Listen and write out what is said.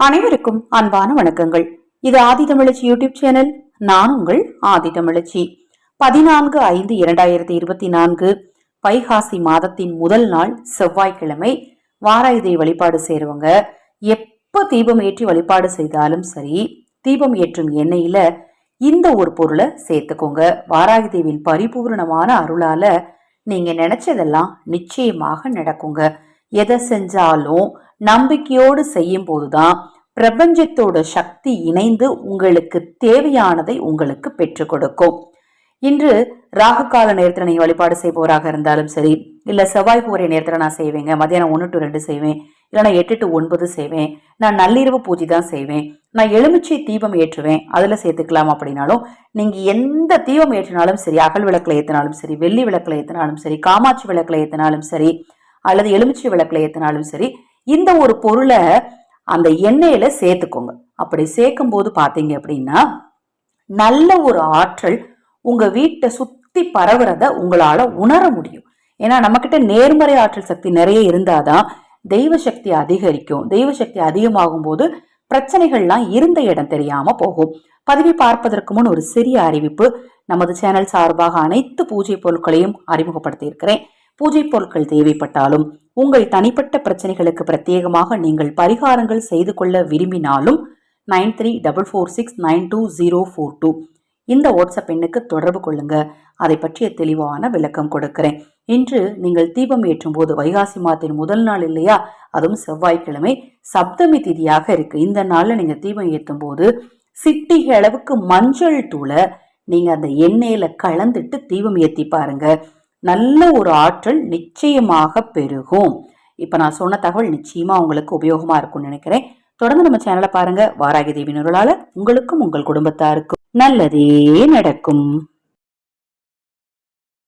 அனைவருக்கும் அன்பான வணக்கங்கள். இது ஆதி தமிழச்சி யூடியூப் சேனல் நான் உங்கள் ஆதி தமிழச்சி. பதினான்கு ஐந்து இரண்டாயிரத்தி இருபத்தி நான்கு வைகாசி மாதத்தின் முதல் நாள் செவ்வாய்க்கிழமை வாராயுதை வழிபாடு செய்றவங்க எப்ப தீபம் ஏற்றி வழிபாடு செய்தாலும் சரி தீபம் ஏற்றும் எண்ணெயில இந்த ஒரு பொருளை சேர்த்துக்கோங்க. வாராயுதேவின் பரிபூர்ணமான அருளால நீங்க நினைச்சதெல்லாம் நிச்சயமாக நடக்குங்க. எதை செஞ்சாலும் நம்பிக்கையோடு செய்யும் போதுதான் பிரபஞ்சத்தோட சக்தி இணைந்து உங்களுக்கு தேவையானதை உங்களுக்கு பெற்றுக் கொடுக்கும். இன்று ராகுகால நேரத்தில் நீங்கள் வழிபாடு செய்பவராக இருந்தாலும் சரி இல்லை செவ்வாய் பூரை நேரத்தில் நான் செய்வேங்க மதியானம் ஒன்று டு ரெண்டு செய்வேன் இல்லைனா எட்டு டு ஒன்பது செய்வேன் நான் நள்ளிரவு பூஜை தான் செய்வேன் நான் எலுமிச்சை தீபம் ஏற்றுவேன் அதில் சேர்த்துக்கலாம் அப்படின்னாலும் நீங்கள் எந்த தீபம் ஏற்றினாலும் சரி அகல் விளக்கில் ஏற்றினாலும் சரி வெள்ளி விளக்கில் ஏற்றினாலும் சரி காமாட்சி விளக்கில் ஏற்றினாலும் சரி அல்லது எலுமிச்சை விளக்கில் ஏற்றினாலும் சரி இந்த ஒரு பொருளை அந்த எண்ணெயில சேர்த்துக்கோங்க. அப்படி சேர்க்கும் போது பார்த்தீங்க அப்படின்னா நல்ல ஒரு ஆற்றல் உங்க வீட்டை சுத்தி பரவுறத உங்களால உணர முடியும். ஏன்னா நம்மக்கிட்ட நேர்மறை ஆற்றல் சக்தி நிறைய இருந்தாதான் தெய்வ சக்தி அதிகரிக்கும். தெய்வ சக்தி அதிகமாகும் போது பிரச்சனைகள்லாம் இருந்த இடம் தெரியாம போகும். பதவி பார்ப்பதற்கு முன் ஒரு சிறிய அறிவிப்பு. நமது சேனல் சார்பாக அனைத்து பூஜை பொருட்களையும் அறிமுகப்படுத்தி இருக்கிறேன் பூஜை பொருட்கள் தேவைப்பட்டாலும் உங்கள் தனிப்பட்ட பிரச்சனைகளுக்கு பிரத்யேகமாக நீங்கள் பரிகாரங்கள் செய்து கொள்ள விரும்பினாலும் nine three double four six nine two zero four two. இந்த வாட்ஸ்அப் எண்ணுக்கு தொடர்பு கொள்ளுங்க. அதை பற்றிய தெளிவான விளக்கம் கொடுக்கிறேன். இன்று நீங்கள் தீபம் ஏற்றும் போது வைகாசி மாதத்தின் முதல் நாள் இல்லையா? அதுவும் செவ்வாய்க்கிழமை. சப்தமி திதியாக இருக்கு. இந்த நாளில் நீங்க தீபம் ஏற்றும் போது சிட்டிகளவுக்கு மஞ்சள் தூளை நீங்க அந்த எண்ணெயில கலந்துட்டு தீபம் ஏற்றி பாருங்கள் நல்ல ஒரு ஆற்றல் நிச்சயமாக பெருகும். இப்ப நான் சொன்ன தகவல் நிச்சயமா உங்களுக்கு உபயோகமா இருக்கும்னு நினைக்கிறேன். தொடர்ந்து நம்ம சேனலை பாருங்க. வாராகி தேவி நுருளால உங்களுக்கும் உங்கள் குடும்பத்தாருக்கும் நல்லதே நடக்கும்.